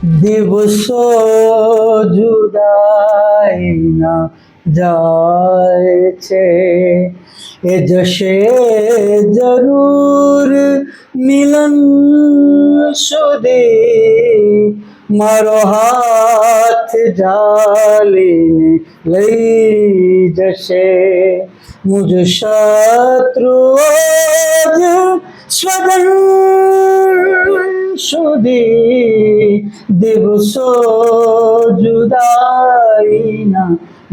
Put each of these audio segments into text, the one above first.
દિવસો જુદાઈના જાય છે એ જશે જરૂર મિલન સુધી મારો હાથ જાલીને લઈ જશે મુજ શત્રુઓ જ સ્વગન સુધી દિવસો જુદાઈના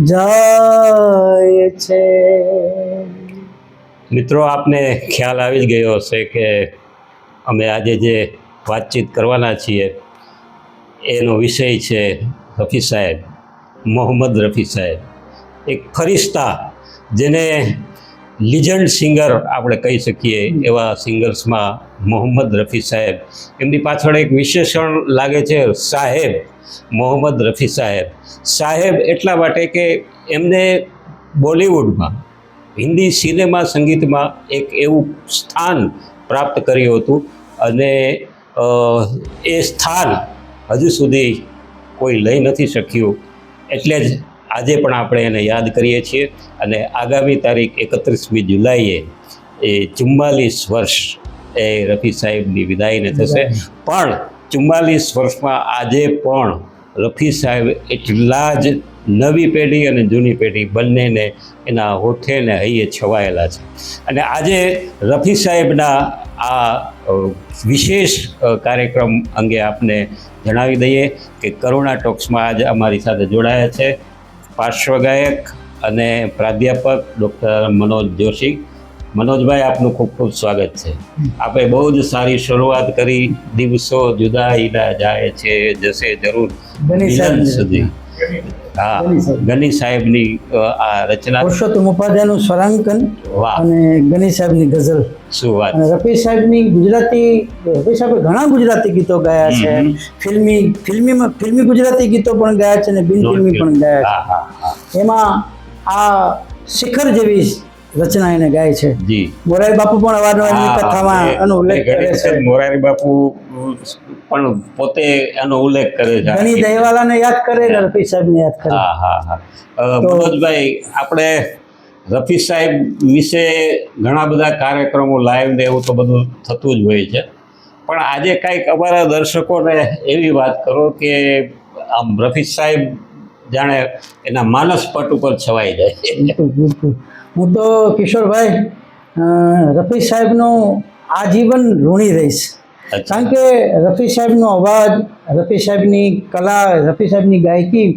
જાય છે મિત્રો, આપને ખ્યાલ આવી જ ગયો હશે કે અમે આજે જે વાતચીત કરવાના છીએ, એનો વિષય છે રફી સાહેબ, મોહમ્મદ રફી સાહેબ. એક ફરિશ્તા જેને લિજન્ડ સિંગર આપણે કહી શકીએ એવા સિંગર્સમાં મોહમ્મદ રફી સાહેબ. એમની પાછળ એક વિશેષણ લાગે છે, સાહેબ, મોહમ્મદ રફી સાહેબ. સાહેબ એટલા માટે કે એમને બોલિવૂડમાં, હિન્દી સિનેમા સંગીતમાં એક એવું સ્થાન પ્રાપ્ત કર્યું હતું અને એ સ્થાન હજુ સુધી કોઈ લઈ નથી શક્યું. એટલે જ આજે પણ આપણે એને યાદ કરીએ છીએ અને આગામી તારીખ એકત્રીસમી જુલાઈએ એ ચુમ્માલીસ વર્ષ એ રફી સાહેબની વિદાયને થશે. પણ ચુમ્માલીસ વર્ષમાં આજે પણ રફી સાહેબ એટલા જ નવી પેઢી અને જૂની પેઢી બંનેને એના હોઠે ને હૈયે છવાયેલા છે. અને આજે રફી સાહેબના આ વિશેષ કાર્યક્રમ અંગે આપને જણાવી દઈએ કે કરુણા ટોક્સમાં આજે અમારી સાથે જોડાયા છે. પાર્શ્વગાયક અને પ્રાધ્યાપક ડૉક્ટર મનોજ જોશી. મનોજભાઈ આપનું ખૂબ ખૂબ સ્વાગત છે. આપે બહુ જ સારી શરૂઆત કરી. દિવસો જુદાઈના જાય છે જશે જરૂર. ગની સુધી. હા ગની સાહેબ. ગની સાહેબની આ રચના. પુરુષોત્તમ ઉપાધ્યાયનું સ્વરાંકન અને ગની સાહેબની ગઝલ. શું વાત અને રફી સાહેબની ગુજરાતી રફી સાહેબે ઘણા ગુજરાતી ગીતો ગાયા છે. ફિલ્મી ફિલ્મીમાં ફિલ્મી ગુજરાતી ગીતો પણ ગાયા છે અને બિન ફિલ્મી પણ ગાયા છે. એમાં આ શિખર જેવી રચના એને ગાય છે. જી. મોરારી બાપુ પણ અવારનવાર એમની કથામાં એનો ઉલ્લેખ કરે છે. મોરારી બાપુ પણ પોતે એનો ઉલ્લેખ કરે છે. ઘણી દહેવાલાને યાદ કરે ને રફી સાહેબને યાદ કરે. હા હા હા. મનોજભાઈ આપણે રફી સાહેબ વિશે ઘણા બધા કાર્યક્રમો લાઈવ ને એવું તો બધું થતું જ હોય છે. પણ આજે કાંઈક અમારા દર્શકોને એવી વાત કરો કે આમ રફી સાહેબ જાણે એના માનસ પટ ઉપર છવાઈ જાય. હું તો કિશોરભાઈ રફી સાહેબનું આજીવન ઋણી રહીશ. કારણ કે રફી સાહેબનો અવાજ રફી સાહેબની કલા રફી સાહેબની ગાયકી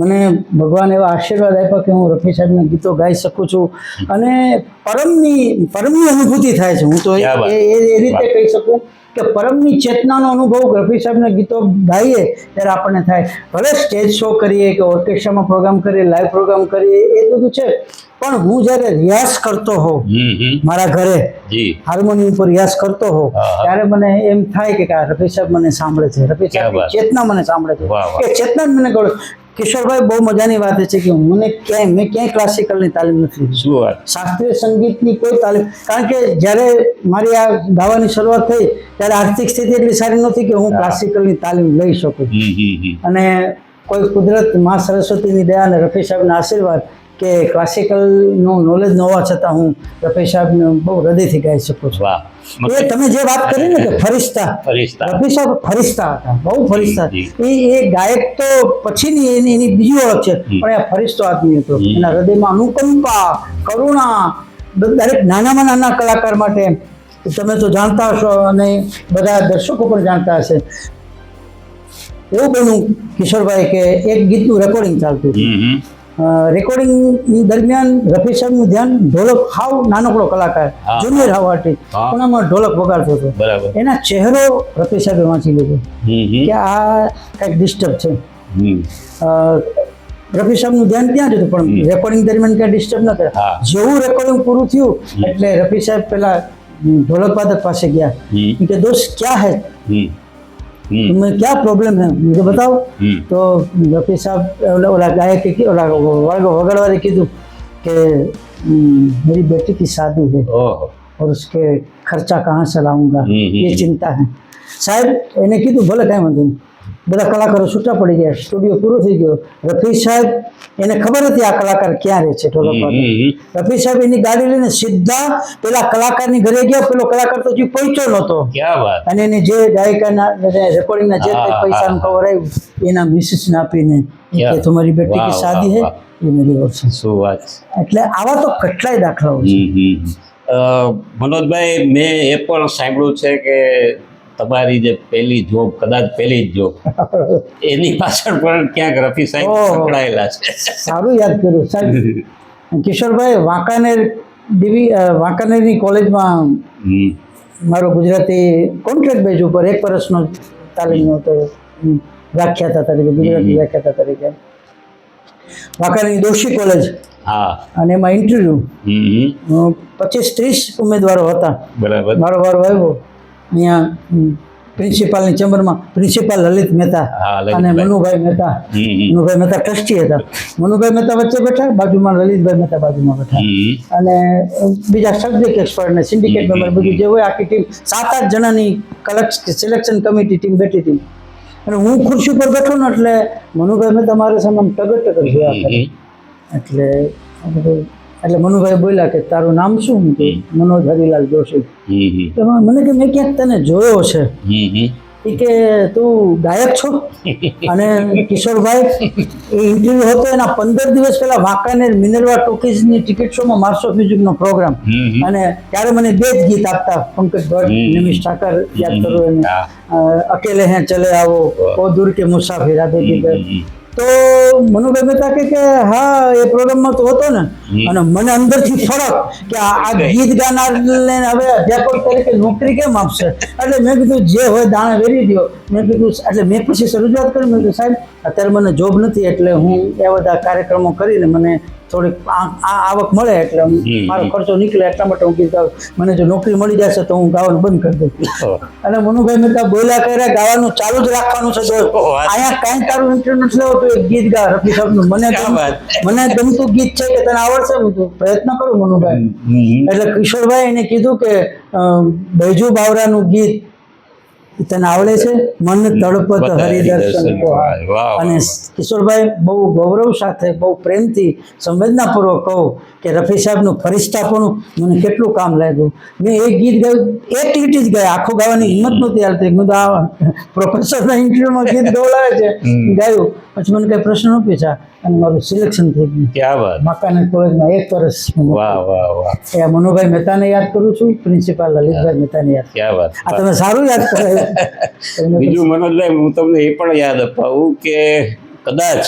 મને ભગવાન એવા આશીર્વાદ આપ્યા કે હું રફી સાહેબના ગીતો ગાઈ શકું છું. અને પરમની પરમની અનુભૂતિ થાય છે. હું તો એ એ રીતે કહી શકું કે પરમની ચેતનાનો અનુભવ રફી સાહેબના ગીતો ગાઈએ ત્યારે આપણને થાય. ભલે સ્ટેજ શો કરીએ કે ઓર્કેસ્ટ્રામાં પ્રોગ્રામ કરીએ લાઈવ પ્રોગ્રામ કરીએ એ બધું છે. પણ હું જ્યારે રિયાઝ કરતો હોઉં મારા ઘરે હાર્મોનિયમ પર રિયાઝ કરતો હોઉં. ત્યારે મને એમ થાય કે રફી સાહેબ મને સાંભળે છે. રફી સાહેબ ચેતના મને સાંભળે છે. વાહ. ચેતના મને કહ્યું કિશોરભાઈ બહુ મજાની વાત છે કે મને ક્યાંય મેં ક્યાંય ક્લાસિકલની તાલીમ નથી શું વાત? શાસ્ત્રીય સંગીતની કોઈ તાલીમ. કારણ કે જ્યારે મારી આ ગાવાની શરૂઆત થઈ ત્યારે આર્થિક સ્થિતિ એટલી સારી નહોતી કે હું ક્લાસિકલ ક્લાસિકલની તાલીમ લઈ શકું. અને કોઈ કુદરત મા સરસ્વતીની દયા અને રફી સાહેબના આશીર્વાદ કે ક્લાસિકલનું નોલેજ ન હોવા છતાં હું રફી સાહેબને બહુ હૃદયથી ગાઈ શકું છું. વાહ તમે જે વાત કરી ને કે ફરિશ્તા ફરિશ્તા. રફી સાહેબ ફરિશ્તા હતા બહુ ફરિશ્તા એ એ ગાયક તો પછીની એની એની બીજી ઓળખ છે પણ એ ફરિશ્તો આદમી હતો. એના હૃદયમાં અનુકંપા કરુણા દરેક નાનામાં નાના કલાકાર માટે તમે તો જાણતા હશો અને બધા દર્શકો પણ જાણતા હશે. એવું બન્યું કિશોરભાઈ કે એક ગીતનું રેકોર્ડિંગ ચાલતું હતું. રેકોર્ડિંગ દરમિયાન રફી સાહેબનું ધ્યાન ઢોલક હાવ નાનકડો કલાકાર. જુનિયર હાવ આર્ટિસ્ટ. પણ આમાં ઢોલક વગાડતો હતો. બરાબર. એના ચહેરો રફી સાહેબે વાંચી લીધો. કે આ કંઈક ડિસ્ટર્બ છે. રફી સાહેબનું ધ્યાન ત્યાં જ હતું પણ રેકોર્ડિંગ દરમિયાન ક્યાં ડિસ્ટર્બ ન કરે જેવું રેકોર્ડિંગ પૂરું થયું એટલે રફી સાહેબ પેલા ઢોલક વાદક પાસે ગયા. કે દોસ્ત ક્યાં હે? हम्म। तुम्हें क्या प्रॉब्लम है? मुझे बताओ। हम्म। तो डॉक्टर साहब ओला गायक के ओला वर्ग वगड़ वाले कीधु के मेरी बेटी की शादी है और उसके खर्चा कहाँ से लाऊँगा? हम्म, ये चिंता है। સાહેબ એને કીધું ભલે કાંઈ વાંધો નહીં. બધા કલાકારો છૂટા પડી ગયા સ્ટુડિયો પૂરો થઈ ગયો. રફી સાહેબ એને ખબર હતી આ કલાકાર ક્યાં રહે છે રફી સાહેબ એની ગાડી લઈને સીધા પેલા કલાકારની ઘરે ગયા પેલો કલાકાર તો હજી પહોંચ્યો નહોતો. અને એને જે ગાયકાના રેકોર્ડિંગના જે પૈસાનું કવર આવ્યું એના મિસિસને આપીને કે. તમારી બેટી કે શાદી હે એ મેરી ઓપ્શન શું વાત એટલે આવા તો કેટલાય દાખલાઓ છે. મનોજભાઈ મેં એ પણ સાંભળ્યું છે કે તમારી જે પહેલી જોબ કદાચ પહેલી જ જોબ એની પાછળ પણ ક્યાંક રફી સાહેબ સંકળાયેલા છે. સારું યાદ કર્યું. સાહેબ કિશોરભાઈ વાંકાનેર ડીવી વાંકાનેરની કોલેજમાં મારો ગુજરાતી કોન્ટ્રાક્ટ બેઝ ઉપર એક વર્ષનો તાલીમ હતો વ્યાખ્યાતા તરીકે ગુજરાતી વ્યાખ્યાતા તરીકે. વાંકાનેરની દોશી કોલેજ. હા. અને એમાં ઇન્ટરવ્યૂ. પચીસ ત્રીસ ઉમેદવારો હતા. બરાબર. મારો વારો આવ્યો. અહીંયા પ્રિન્સિપાલની ચેમ્બરમાં પ્રિન્સિપાલ લલિત મહેતા અને મનુભાઈ મહેતા. મનુભાઈ મહેતા ટ્રસ્ટી હતા. મનુભાઈ મહેતા વચ્ચે બેઠા બાજુમાં લલિતભાઈ મહેતા બાજુમાં બેઠા. અને બીજા સબ્જેક્ટ એક્સપર્ટ ને સિન્ડિકેટ મેમ્બર બધું જે હોય આખી ટીમ સાત આઠ જણાની કલેક્ટ સિલેક્શન કમિટી ટીમ બેઠી હતી. અને હું ખુરશી પર બેઠો ને એટલે મનુભાઈ મહેતા મારા સામે ટગર ટગર જોયા એટલે એટલે મનુભાઈ બોલ્યા કે તારું નામ શું? મનોજ હરિલાલ જોશી. મને કે મેં ક્યાંક તને જોયો છે. કે તું ગાયક છો? અને કિશોરભાઈ એ ઇન્ટરવ્યુ હતો એના પંદર દિવસ પહેલા વાંકાનેર મિનરવા ટોકીઝની ટિકિટ શોમાં માર્સ ઓફ મ્યુઝિકનો પ્રોગ્રામ. અને ત્યારે મને બે જ ગીત આપતા પંકજ ભટ્ટ. નિમિષ ઠાકર યાદ કરો એને. અકેલે હે ચલે આવો ઓ દૂર કે મુસાફિર આ બે ગીત. તો મનુભાઈ મહેતા કહે કે હા એ પ્રોગ્રામમાં તો હતો ને. અને મને અંદરથી ફરક કે આ આ ગીત ગાનારને હવે અધ્યાપક તરીકે નોકરી કેમ આપશે? એટલે મેં કીધું જે હોય દાણા વેરી દો મેં કીધું એટલે મેં પછી રજૂઆત કરી. મેં કીધું સાહેબ અત્યારે મને જોબ નથી એટલે હું એ બધા કાર્યક્રમો કરીને મને થોડીક આ- આવક મળે એટલે મારો ખર્ચો નીકળે એટલા માટે હું ગીત ગાઉં મને જો નોકરી મળી જશે તો હું ગાવાનું બંધ કરી દઈશ અને મનુભાઈ મહેતા બોલ્યા કર્યા ગાવાનું ચાલુ જ રાખવાનું છે અહીંયા કાંઈ તારું ઇન્ટરનેટ લેવો તો એક ગીત ગા રફી સાહેબનું. મને મને ગમતું ગીત છે કે તને આવડશે? હું કીધું, પ્રયત્ન કરું મનુભાઈ. એટલે કિશોરભાઈ એને કીધું કે બૈજુ બાવરાનું ગીત તને આવડે છે? મન તળપત હરિદર્શન અને કિશોરભાઈ બહુ ગૌરવ સાથે બહુ પ્રેમથી સંવેદનાપૂર્વક કહું કે રફી સાહેબનું ફરિશ્તાપણું મને કેટલું કામ લાગ્યું. મેં એક ગીત ગાયું એક લીટી જ ગાય. આખું ગાવાની હિંમત નહોતી હાલતી. હું તો પ્રોફેસરના ઇન્ટરવ્યુમાં ગીત ગવડાવે છે. ગાયું. પછી મને કઈ પ્રશ્ન ન પૂછ્યા. અને મારું સિલેક્શન થઈ ગયું. ક્યાં વાત? માકાને કોલેજમાં એક વર્ષ વાહ વાહ વાહ. એ મનુભાઈ મહેતાને યાદ કરું છું. પ્રિન્સિપાલ લલિતભાઈ મહેતાને યાદ ક્યાં વાત? આ તમે સારું યાદ કરાયું. બીજું મનોજભાઈ હું તમને એ પણ યાદ અપાવું કે કદાચ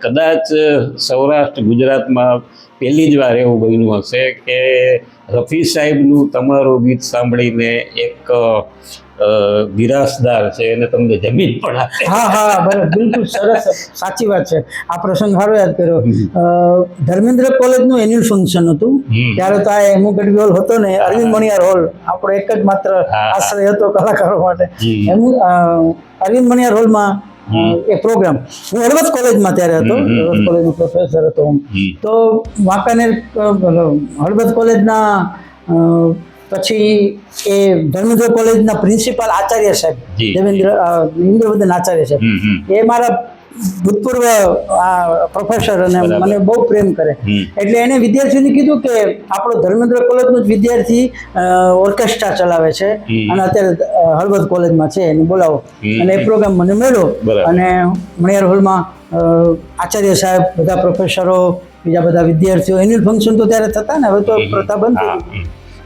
કદાચ સૌરાષ્ટ્ર ગુજરાતમાં પહેલી જ વાર એવું બન્યું હશે કે રફી સાહેબનું તમારું ગીત સાંભળીને એક વિરાસદાર છે એને તમને જમીન પણ આપે. હા હા બરાબર. બિલકુલ સરસ. સાચી વાત છે. આ પ્રસંગ સારો યાદ કર્યો. ધર્મેન્દ્ર કોલેજનું એન્યુઅલ ફંક્શન હતું. ત્યારે તો આ એમુ ગઢવી હોલ હતો ને અરવિંદ મણિયાર હોલ આપણો એક જ માત્ર આશ્રય હતો કલાકારો માટે. હમ. અરવિંદ મણિયાર હોલમાં એ પ્રોગ્રામ હું હળવદ કોલેજમાં ત્યારે હતો હળવદ કોલેજનો પ્રોફેસર હતો હું. તો વાંકાનેર હળવદ કોલેજના પછી એ ધર્મેન્દ્ર કોલેજના પ્રિન્સિપાલ આચાર્ય સાહેબ દેવેન્દ્ર અ, ઇન્દ્રવર્ધન આચાર્ય સાહેબ. એ મારા ભૂતપૂર્વ આ પ્રોફેસર અને મને બહુ પ્રેમ કરે. એટલે એને વિદ્યાર્થીઓને કીધું કે આપણો ધર્મેન્દ્ર કોલેજનો જ વિદ્યાર્થી ઓર્કેસ્ટ્રા ચલાવે છે. અને અત્યારે હળવદ કોલેજમાં છે એને બોલાવો. અને એ પ્રોગ્રામ મને મળ્યો. અને મણિયાર હોલમાં આચાર્ય સાહેબ બધા પ્રોફેસરો બીજા બધા વિદ્યાર્થીઓ એન્યુઅલ ફંક્શન તો ત્યારે થતા ને હવે તો પ્રથા બંધ.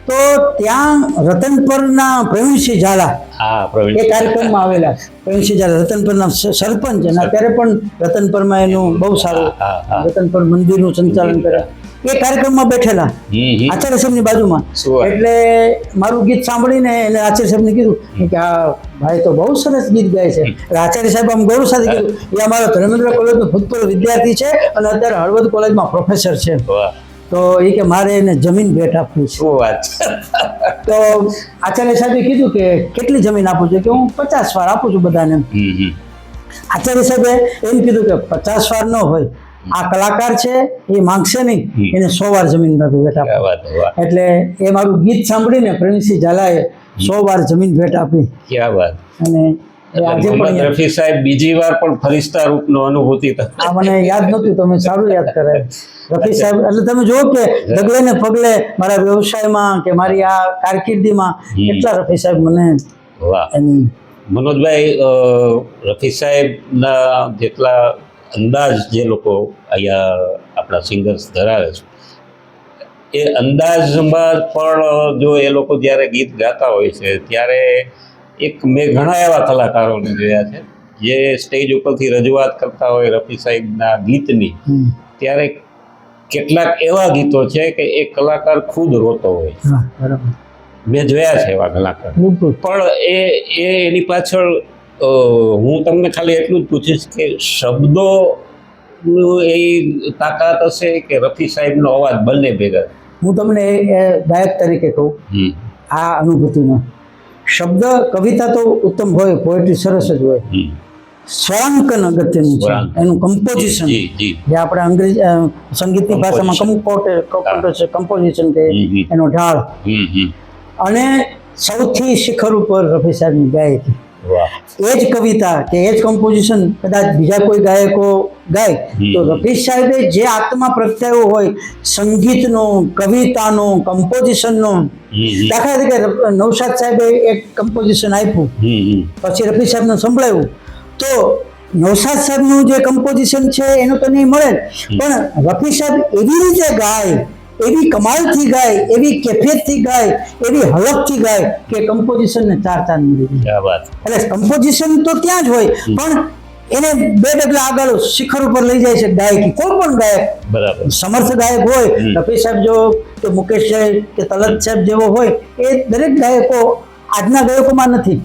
તો ત્યાં રતનપરના પ્રવીણસિંહ ઝાલા એ કાર્યક્રમમાં આવેલા. પ્રવીણસિંહ ઝાલા રતનપરના સરપંચ. અને અત્યારે પણ રતનપરમાં એનું બહુ સારું. રતનપર મંદિરનું સંચાલન કરે. એ કાર્યક્રમમાં બેઠેલા. આચાર્ય સાહેબની બાજુમાં? એટલે મારું ગીત સાંભળીને એને આચાર્ય સાહેબને કીધું કે આ ભાઈ તો બહુ સરસ ગીત ગાય છે. આચાર્ય સાહેબ આમ ગૌરવ સાથે કીધું એ અમારો ધર્મેન્દ્ર કોલેજનો ભૂતપૂર્વ વિદ્યાર્થી છે અને અત્યારે હળવદ કોલેજમાં પ્રોફેસર છે. તો એ કે મારે એને જમીન ભેટ આપવી છે. વાત તો આચાર્ય સાહેબે કીધું કે કેટલી જમીન આપું છું? કે હું પચાસ વાર આપું છું બધાને. આચાર્ય સાહેબે એમ કીધું કે પચાસ વાર ન હોય આ કલાકાર છે એ માંગશે નહીં એને સો વાર જમીન ભેટ આપો. એટલે એ મારું ગીત સાંભળીને પ્રવીણસિંહ ઝાલાએ સો વાર જમીન ભેટ આપી. અને રફી સાહેબ બીજી વાર પણ ફરિશ્તા રૂપનો અનુભૂતિ આ મને યાદ નહોતું તમે સારું યાદ કરે. રફી સાહેબ એટલે તમે જુઓ કે ડગલે ને પગલે મારા વ્યવસાયમાં કે મારી આ કારકિર્દીમાં કેટલા રફી સાહેબ મને મનોજભાઈ રફી સાહેબના જેટલા અંદાજ જે લોકો અહીંયા આપણા સિંગર્સ ધરાવે છે એ અંદાજમાં પણ જો એ લોકો જ્યારે ગીત ગાતા હોય છે ત્યારે એક મેં ઘણા એવા કલાકારોને જોયા છે. જે સ્ટેજ ઉપરથી રજૂઆત કરતા હોય રફી સાહેબના ગીતની ત્યારે કેટલાક એવા ગીતો છે કે એ કલાકાર ખુદ રોતો હોય મેં જોયા છે એવા કલાકાર. પણ એ એ એની પાછળ હું તમને ખાલી એટલું જ પૂછીશ કે શબ્દો એ તાકાત હશે કે રફી સાહેબનો અવાજ બંને ભેગા હું તમને ગાયક તરીકે કહું. આ અનુભૂતિમાં શબ્દ કવિતા તો ઉત્તમ હોય પોએટ્રી સરસ જ હોય. સ્વરાંકન અગત્યનું છે. એનું કમ્પોઝિશન જી આપણે અંગ્રેજી સંગીતની ભાષામાં કમ્પોટ કમ્પોઝિશન કે. એનો ઢાળ. અને સૌથી શિખર ઉપર રફી સાહેબની ગાયકી. વાહ એ જ કવિતા કે એ જ કમ્પોઝિશન કદાચ બીજા કોઈ ગાયકો ગાય. તો રફી સાહેબે જે આત્મા પ્રગટાયો હોય સંગીતનો કવિતાનો કમ્પોઝિશનનો. દાખલા તરીકે નવસાદ સાહેબે એક કમ્પોઝિશન આપ્યું. પછી રફી સાહેબને સંભળાયું. તો નવસાદ સાહેબનું જે કમ્પોઝિશન છે એનું તો નહીં મળે. પણ રફી સાહેબ એવી રીતે ગાય એવી કમાલથી ગાય એવી કેફિયતથી ગાય એવી હલકથી ગાય કે કમ્પોઝિશનને ચાર ચાર મળી એટલે કમ્પોઝિશન તો ત્યાં જ હોય પણ એને બે ડગલા આગળ શિખર ઉપર લઈ જાય છે ગાયકી કોઈ પણ ગાયક બરાબર. સમર્થ ગાયક હોય. રફી સાહેબ જેવો કે મુકેશ સાહેબ કે તલત સાહેબ જેવો હોય એ દરેક ગાયકો આજના ગાયકોમાં નથી.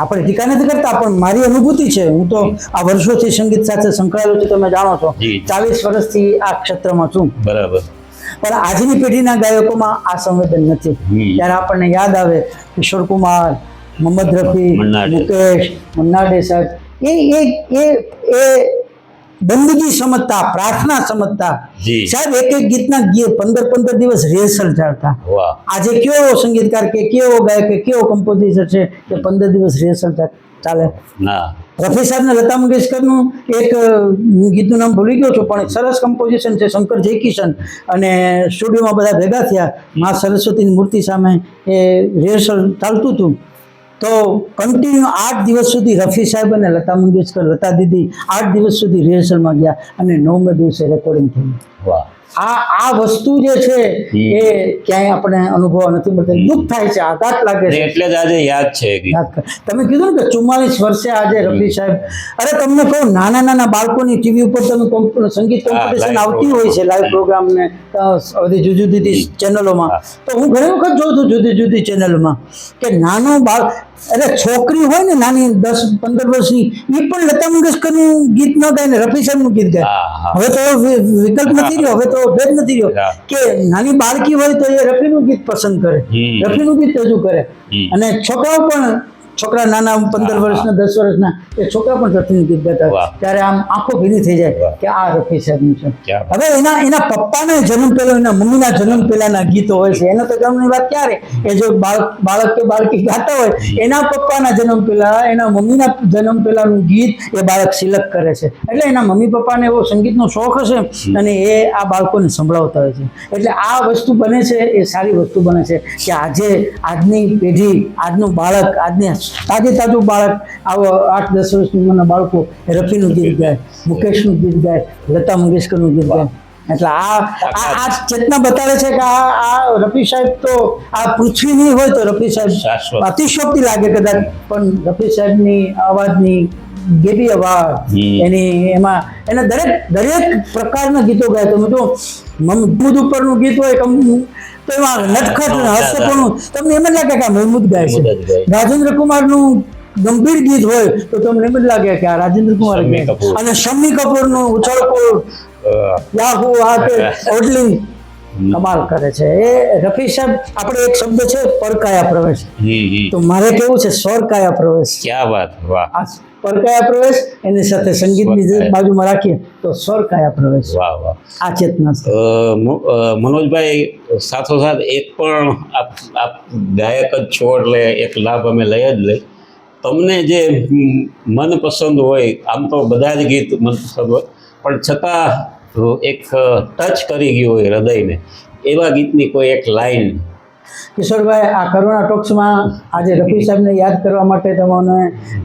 આપણે ટીકા નથી કરતા પણ મારી અનુભૂતિ છે. હું તો આ વર્ષોથી સંગીત સાથે સંકળાયેલો છું તમે જાણો છો. ચાલીસ વર્ષથી આ ક્ષેત્રમાં છું. બરાબર. પણ આજની પેઢીના ગાયકોમાં આ સંવેદન નથી. ત્યારે આપણને યાદ આવે કિશોર કુમાર મોહમ્મદ રફી મુકેશ મન્ના ડેસર એ એ એ બંદગી સમજતા પ્રાર્થના સમજતા. સાહેબ એક એક ગીતના ગીત પંદર પંદર દિવસ રિહર્સલ ચાલતા. આજે કેવો સંગીતકાર કે કેવો ગાયક કે કેવો કમ્પોઝિટર છે કે પંદર દિવસ રિહર્સલ ચાલે ના. રફી સાહેબ ને લતા મંગેશકરનું એક ગીતનું નામ ભૂલી ગયો છું પણ સરસ કમ્પોઝિશન છે શંકર જયકિશન. અને સ્ટુડિયોમાં બધા ભેગા થયા. મા સરસ્વતીની મૂર્તિ સામે એ રિહર્સલ ચાલતું હતું. તો કન્ટિન્યુ આઠ દિવસ સુધી રફી સાહેબ અને લતા મંગેશકર લતા દીદી આઠ દિવસ સુધી રિહર્સલમાં ગયા અને નવમે દિવસે રેકોર્ડિંગ થયું. આ આ વસ્તુ જે છે એ ક્યાંય આપણે અનુભવ નથી મળતો. દુઃખ થાય છે આઘાત લાગે છે. એટલે જ આજે યાદ છે. તમે કીધું ને કે ચુમ્માલીસ વર્ષે આજે રફી સાહેબ. અરે તમને કહું નાના નાના બાળકોની ટીવી ઉપર તમે સંગીત કોમ્પિટિશન આવતી હોય છે લાઈવ પ્રોગ્રામ ને બધી જુદી જુદી ચેનલોમાં તો હું ઘણી વખત જોઉં છું જુદી જુદી ચેનલોમાં કે નાનો બાળ અરે છોકરી હોય ને નાની દસ પંદર વર્ષની એ પણ લતા મંગેશકરનું ગીત ન ગાય ને રફી સાહેબનું ગીત ગાય. હવે તો વિકલ્પ નથી રહ્યો હવે તો ભેદ નથી રહ્યો કે નાની બાળકી હોય તો એ રફીનું ગીત પસંદ કરે રફી રફીનું ગીત રજૂ કરે. અને છોકરાઓ પણ છોકરા નાના પંદર વર્ષના દસ વર્ષના એ છોકરા પણ રફીનું ગીત ગાતા. ત્યારે આમ આંખો ભીની થઈ જાય કે આ રફી સાહેબનું છે. હવે એના એના પપ્પાના જન્મ પહેલો એના મમ્મીના જન્મ પહેલાના ગીતો હોય છે. એનો તો જન્મની વાત ક્યારે? એ જો બાળક બાળક કે બાળકી ગાતા હોય એના પપ્પાના જન્મ પહેલા એના મમ્મીના જન્મ પહેલાનું ગીત એ બાળક સિલેક્ટ કરે છે. એટલે એના મમ્મી પપ્પાને એવો સંગીતનો શોખ હશે અને એ આ બાળકોને સંભળાવતા હોય છે. એટલે આ વસ્તુ બને છે એ સારી વસ્તુ બને છે કે આજે આજની પેઢી આજનું બાળક આજની તાજે તાજું બાળક આવો આઠ દસ વર્ષની ઉંમરના બાળકો રફીનું ગીત ગાય મુકેશનું ગીત ગાય લતા મંગેશકરનું ગીત ગાય. એટલે આ આ ચેતના બતાવે છે કે આ આ રફી સાહેબ તો આ પૃથ્વી નહીં હોય તો રફી સાહેબ અતિશોક્તિ લાગે કદાચ પણ રફી સાહેબની અવાજની ગેબી અવાજ એની એમાં એના દરેક દરેક પ્રકારના ગીતો ગાય તમે જો મહમૂદ ઉપરનું ગીત હોય કમ- તો એમાં નટખટ હાસ્યપણું તમને એમ જ લાગે કે મહમૂદ ગાય છે. રાજેન્દ્ર કુમારનું ગંભીર ગીત હોય તો તમને એમ જ લાગે કે આ રાજેન્દ્ર કુમાર. અને શમ્મી કપૂરનું ઉછળકું યાહુ આ તે ઓડલિંગ કમાલ કરે છે. એ રફી સાહેબ આપણે એક શબ્દ છે પરકાયા પ્રવેશ. તો મારે કેવું છે સ્વરકાયા પ્રવેશ? ક્યાં વાત? વાહ. પરકાયા પ્રવેશ એની સાથે સંગીતની બાજુમાં રાખીએ તો સ્વરકાયા પ્રવેશ. વાહ વાહ. આ ચેતના મનોજભાઈ સાથો સાથોસાથ એક પણ આપ ગાયક જ છો એટલે એક લાભ અમે લઈ જ લઈ. તમને જે મનપસંદ હોય આમ તો બધા જ ગીત મનપસંદ હોય પણ છતાં એક ટચ કરી ગયું હોય હૃદયને એવા ગીતની કોઈ એક લાઈન કિશોરભાઈ આ કરુણા ટોક્સમાં આજે રફી સાહેબને યાદ કરવા માટે તમને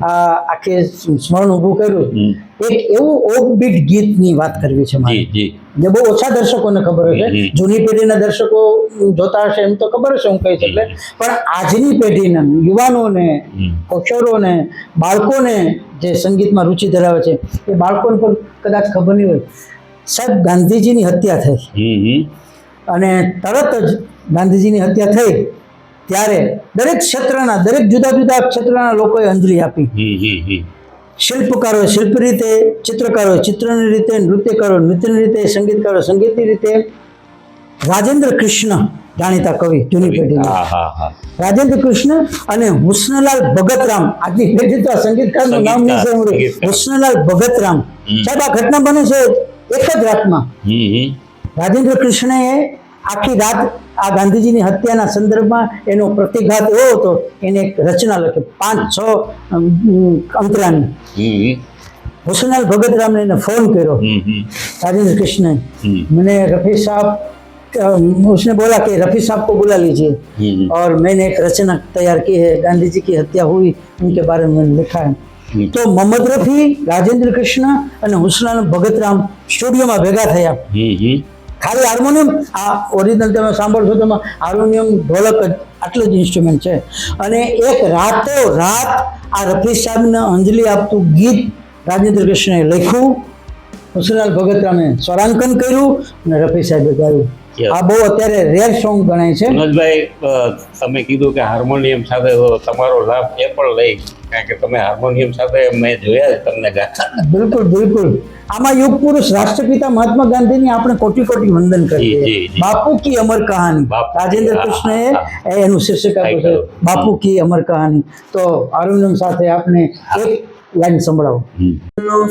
આ આખે સ્મરણ ઊભું કર્યું. એક એવું ઓફબીટ ગીતની વાત કરવી છે મારે. જી બહુ ઓછા દર્શકોને ખબર હશે. જૂની પેઢીના દર્શકો જોતા હશે એમ તો ખબર હશે હું કહીશ એટલે. પણ આજની પેઢીના યુવાનોને કિશોરોને બાળકોને જે સંગીતમાં રુચિ ધરાવે છે એ બાળકોને પણ કદાચ ખબર નહીં હોય. સાહેબ ગાંધીજીની હત્યા થઈ. અને તરત જ ગાંધીજીની હત્યા થઈ ત્યારે દરેક ક્ષેત્રના દરેક જુદા જુદા ક્ષેત્રના લોકોએ અંજલિ આપી. શિલ્પકારોએ શિલ્પ રીતે ચિત્રકારો ચિત્રની રીતે નૃત્યકારો નૃત્યની રીતે સંગીતકારો સંગીતની રીતે. રાજેન્દ્ર કૃષ્ણ જાણીતા કવિ જૂની પેઢીના. રાજેન્દ્ર કૃષ્ણ અને હુસનલાલ ભગતરામ આજની પેઢી તો સંગીતકારનું નામ નહીં સાંભળ્યું. હુસનલાલ ભગતરામ. સાહેબ આ ઘટના બને છે એક જ રાતમાં. રાજેન્દ્ર કૃષ્ણએ આખી રાત આ ગાંધીજીની હત્યાના સંદર્ભમાં એનો પ્રતિઘાત એવો હતો એને એક રચના લખી પાંચ છ અમ, અંતરાની हम्म હુસનાલ ભગતરામને એને ફોન કર્યો हम्म राजेंद्र कृष्ण ने हम्म मैंने रफ़ी साहब अम, उसने बोला कि रफ़ी साहब को बुला लीजिए हम्म और मैंने एक रचना तैयार की है गांधी जी की हत्या हुई उनके बारे में मैंने लिखा है हम्म તો મોહમ્મદ રફી રાજેન્દ્ર કૃષ્ણ અને હુસનાલ ભગતરામ સ્ટુડિયોમાં ભેગા થયા हम्म ખાલી હાર્મોનિયમ, આ ઓરિજિનલ તમે સાંભળશો તો હાર્મોનિયમ ઢોલક જ, આટલું જ ઇન્સ્ટ્રુમેન્ટ છે અને એક રાતો રાત આ રફી સાહેબને અંજલિ આપતું ગીત રાજેન્દ્ર કૃષ્ણએ લખ્યું હુસનલાલ ભગતરામે સ્વરાંકન કર્યું અને રફી સાહેબે ગાયું. આ બહુ અત્યારે રેર સોંગ ગણાય છે. મનોજભાઈ તમે કીધું કે હાર્મોનિયમ સાથે તમારો લાભ એ પણ લઈ. કારણ કે તમે હાર્મોનિયમ સાથે મેં જોયા છે તમને ગાતા બિલકુલ બિલકુલ. આમાં યુગ પુરુષ રાષ્ટ્રપિતા મહાત્મા ગાંધીની આપણે કોટી કોટી વંદન કરીએ. બાપુ કી અમર કહાની. રાજેન્દ્ર હા, કૃષ્ણએ એનું શીર્ષક આપ્યું છે બાપુ કી અમર કહાની. તો અરુણમ સાથે આપણે એક লাইন સંભળાવો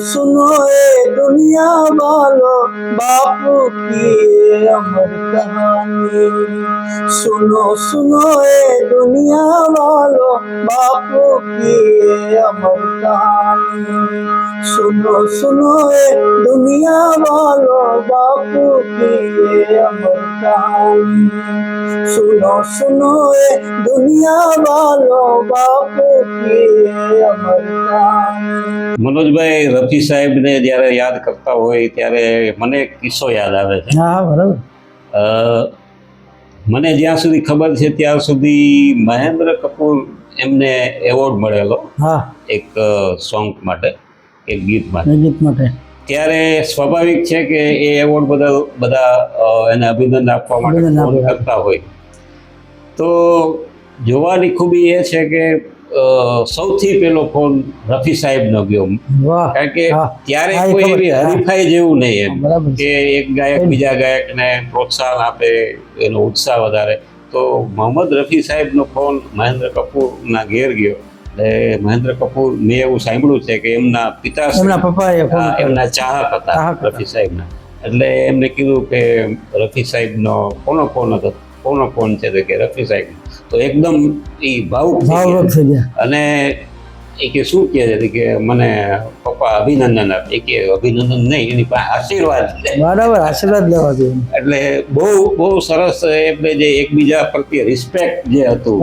સુનો એ દુનિયા વાલો બાપુ કી અમર કહાની સુનો સુનો એ દુનિયા વાલો બાપુ કી અમર કહાની સુનો સુનો એ દુનિયા વાલો બાપુ કી અમર শুনো শুনো મનોજભાઈ રફી સાહેબને જ્યારે યાદ કરતા હોય ત્યારે મને કિસ્સો યાદ આવે છે. મને જ્યાં સુધી ખબર છે ત્યાં સુધી મહેન્દ્ર કપૂર એમને એવોર્ડ મળેલો હા. એક સોંગ માટે એક ગીત માટે. ગીત માટે. ત્યારે સ્વાભાવિક છે કે એ એવોર્ડ બધા બધા એને અભિનંદન આપવા માટે. કરતા હોય. તો જોવાની ખૂબી એ છે કે સૌથી પેલો ફોન રફી સાહેબનો ગયો. કારણ કે. ત્યારે કોઈ એવી હરીફાઈ જેવું નહીં એમ કે એક ગાયક. બીજા ગાયકને પ્રોત્સાહન આપે એનો ઉત્સાહ વધારે. તો મોહમ્મદ રફી સાહેબનો ફોન મહેન્દ્ર કપૂરના ઘેર ગયો. એટલે મહેન્દ્ર કપૂર મેં એવું સાંભળ્યું છે કે એમના પિતા એમના પપ્પાએ હા, એમના ચાહક હતા રફી સાહેબના. એટલે એમને કીધું કે રફી સાહેબનો કોનો ફોન હતો? કોનો ફોન છે કે રફી સાહેબ તો એકદમ એ ભાવુક ભાવ ગયા. થઈ ગયા. અને એ કે શું કહે છે? કે મને પપ્પા અભિનંદન આપે. એ કે અભિનંદન નહીં એની પાસે આશીર્વાદ બરાબર આશીર્વાદ લેવા જોઈએ. એટલે બહુ બહુ સરસ એટલે જે એકબીજા પ્રત્યે રિસ્પેક્ટ જે હતું.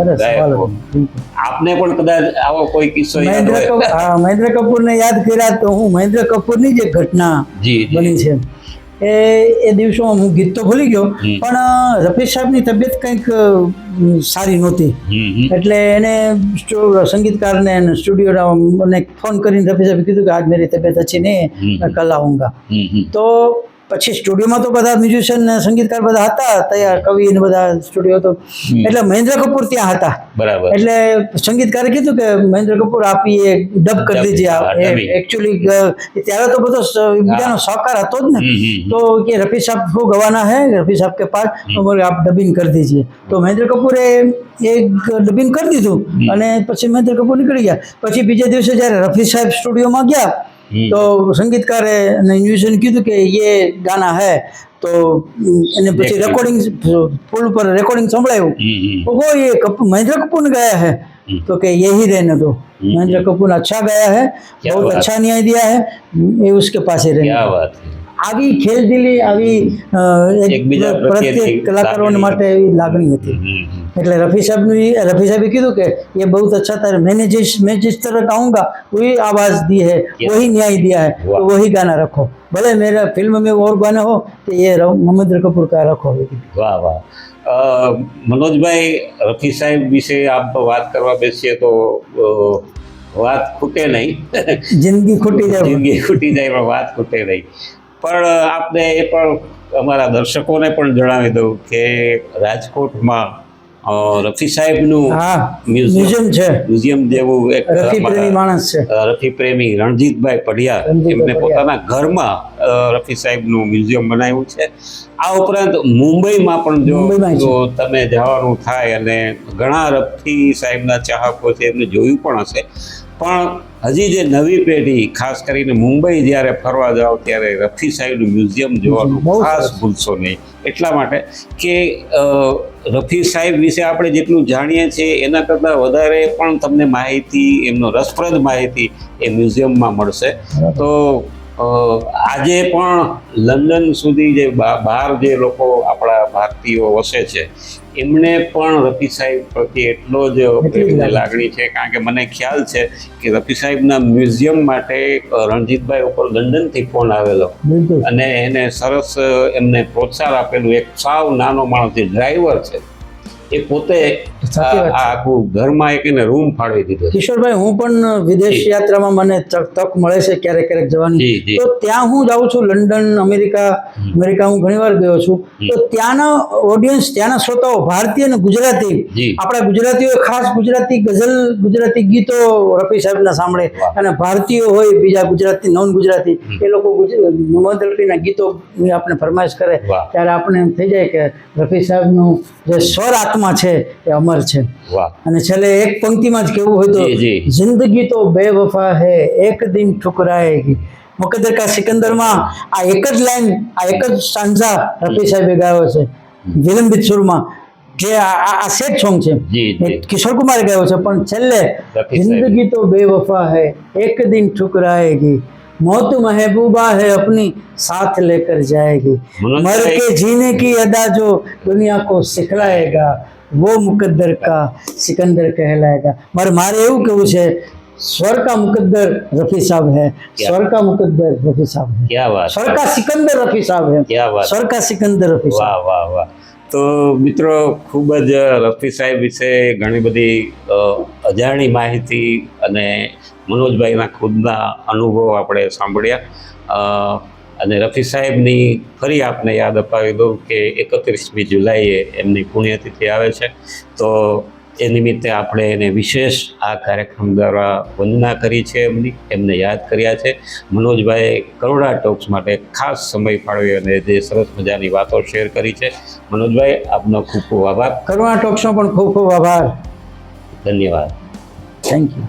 આપને પણ કદાચ આવો કોઈ કિસ્સો મહેન્દ્ર કપૂર ને કપૂરને યાદ કર્યા તો હું મહેન્દ્ર કપૂરની જે ઘટના જી જી. બની છે. એ એ દિવસો હું ગીત તો ભૂલી ગયો પણ રફીક સાહેબની તબિયત કંઈક સારી નહોતી. એટલે એને સંગીતકારને સ્ટુડિયો સ્ટુડિયોના મને ફોન કરીને રફીક સાહેબે કીધું કે આજ મારી તબિયત અચ્છી નહીં કલ આઉંગા તો પછી સ્ટુડિયોમાં તો બધા મ્યુઝિશિયન સંગીતકાર બધા હતા તૈયાર કવિ ને બધા સ્ટુડિયો તો. એટલે મહેન્દ્ર કપૂર ત્યાં હતા. બરાબર. એટલે સંગીતકારે કીધું કે મહેન્દ્ર કપૂર આપી એ ડબ કરી દીધી એકચ્યુઅલી ત્યારે તો બધો બીજાનો સહકાર હતો જ ને. તો કે રફી સાહેબ કો ગવાના હે રફી સાહેબ કે પાસ આપ ડબિંગ કરી દીજીએ તો મહેન્દ્ર કપૂરે એક ડબિંગ કરી દીધું અને પછી મહેન્દ્ર કપૂર નીકળી ગયા. પછી બીજા દિવસે જ્યારે રફી સાહેબ સ્ટુડિયોમાં ગયા તો સંગીતકારે અને મ્યુઝિશિયન કીધું કે ये गाना है તો એને પછી દેખ્યું. રેકોર્ડિંગ પુલ પર રેકોર્ડિંગ સંભળાયું हम्म, हम्म, तो वो ये कपूर महेंद्र कपूर ने गाया है हम्म। तो कि यही रहने दो हम्म। महेंद्र कपूर ने अच्छा गाया है क्या बहुत बात। अच्छा न्याय दिया है ये उसके पास ही रहने क्या दो. बात है આવી ખેલદિલી આવી અ, એક એકબીજા પ્રત્યેક પ્રત્યેની કલાકારોને લાગણી. માટે એવી લાગણી હતી हम्म, हम्म, એટલે रफी साहब ने रफी साहब ने कीधु के ये बहुत अच्छा था मैंने जिस मैं जिस तरह गाऊंगा वही आवाज दी है क्या? वही न्याय दिया है वाह। तो वही गाना रखो भले मेरा फिल्म में और गाना हो तो ये र- महेंद्र कपूर का रखो વાહ વાહ અ, મનોજભાઈ રફી સાહેબ વિશે આપ તો વાત કરવા બેસીએ તો અ, વાત ખૂટે નહીં जिंदगी खुटी जाए જિંદગી ખૂટી જાય પણ વાત ખૂટે નહીં પણ આપણે એ પણ અમારા દર્શકોને પણ જણાવી દઉં કે રાજકોટમાં રફી સાહેબનું મ્યુઝિયમ છે. મ્યુઝિયમ જેવું એક રફી પ્રેમી માણસ છે. રફી પ્રેમી રણજીતભાઈ પઢિયાર રણજીતભાઈ એમને પોતાના ઘરમાં રફી સાહેબનું મ્યુઝિયમ બનાવ્યું છે. આ ઉપરાંત મુંબઈમાં પણ જો જો તમે જવાનું થાય અને ઘણા રફી સાહેબના ચાહકો છે એમને જોયું પણ હશે. પણ હજી જે નવી પેઢી ખાસ કરીને મુંબઈ જ્યારે ફરવા જાઓ ત્યારે રફી સાહેબનું મ્યુઝિયમ જોવાનું ખાસ ભૂલશો નહીં. એટલા માટે કે રફી સાહેબ વિશે આપણે જેટલું જાણીએ છીએ એના કરતાં વધારે પણ તમને માહિતી એમનો રસપ્રદ માહિતી એ મ્યુઝિયમમાં મળશે. તો આજે પણ લંડન સુધી જે બહાર જે લોકો આપણા ભારતીયો વસે છે એમને પણ રફી સાહેબ પ્રત્યે એટલો જ લાગણી. છે કારણ કે મને ખ્યાલ છે કે રફી સાહેબના મ્યુઝિયમ માટે રણજીતભાઈ ઉપર લંડનથી ફોન આવેલો. અને એને સરસ એમને પ્રોત્સાહન આપેલું. એક સાવ નાનો માણસ જે ડ્રાઈવર છે એ પોતે આખું ઘરમાં એક એને રૂમ ફાળવી દીધો કિશોરભાઈ હું પણ વિદેશ યાત્રામાં મને તક મળે છે ક્યારેક ક્યારેક જવાની. તો ત્યાં હું જાઉં છું લંડન અમેરિકા અમેરિકા હું ઘણીવાર ગયો છું. તો ત્યાંના ઓડિયન્સ ત્યાંના શ્રોતાઓ ભારતીય અને ગુજરાતી. આપણા ગુજરાતીઓ ખાસ ગુજરાતી ગઝલ ગુજરાતી ગીતો રફી સાહેબના સાંભળે અને ભારતીયો હોય બીજા ગુજરાતી નોન ગુજરાતી એ લોકો મોહમ્મદ રફીના ગીતો આપણે ફરમાઈશ કરે. ત્યારે આપણે એમ થઈ જાય કે રફી સાહેબનું જે સ્વર આત્મા છે એ અમર છે. અને છેલ્લે એક પંક્તિમાં જ કેવું હોય તો. જિંદગી તો બેવફા હે એક દિન ઠુકરાયેગી. મુકદ્દર કા સિકંદરમાં આ એક જ લાઈન આ એક જ સાંઝા રફી સાહેબે ગાયો છે વિલંબિત સુરમાં જે આ સેટ સોંગ છે. કિશોર કુમારે ગાયો છે પણ છેલ્લે. જિંદગી તો બેવફા હે એક દિન ઠુકરાएगी मौत महबूबा है अपनी साथ लेकर जाएगी मनोज मर भाई- के जीने की अदा जो दुनिया को सिखलाएगा वो मुकद्दर का सिकंदर कहलाएगा મારે મારે એવું કેવું છે स्वर का मुकद्दर रफी साहब है क्या? स्वर का मुकद्दर रफी साहब है ક્યાં વાત स्वर का सिकंदर रफी साहब है ક્યાં વાત स्वर का सिकंदर रफी साहब વાહ વાહ વાહ તો મિત્રો ખૂબ જ રફી સાહેબ વિશે ઘણી બધી અ, અજાણી માહિતી અને મનોજભાઈના ખુદના અનુભવ આપણે સાંભળ્યા. અને રફી સાહેબની ફરી આપને યાદ અપાવી દઉં કે એકત્રીસમી જુલાઈએ એમની પુણ્યતિથિ આવે છે. તો એ નિમિત્તે આપણે એને વિશેષ આ કાર્યક્રમ દ્વારા વંદના કરી છે એમની એમને યાદ કર્યા છે. મનોજભાઈએ કરોડા ટોક્સ માટે ખાસ સમય ફાળવી અને જે સરસ મજાની વાતો શેર કરી છે. મનોજભાઈ આપનો ખૂબ ખૂબ આભાર. કરોડા ટોક્સનો પણ ખૂબ ખૂબ આભાર. ધન્યવાદ. Thank you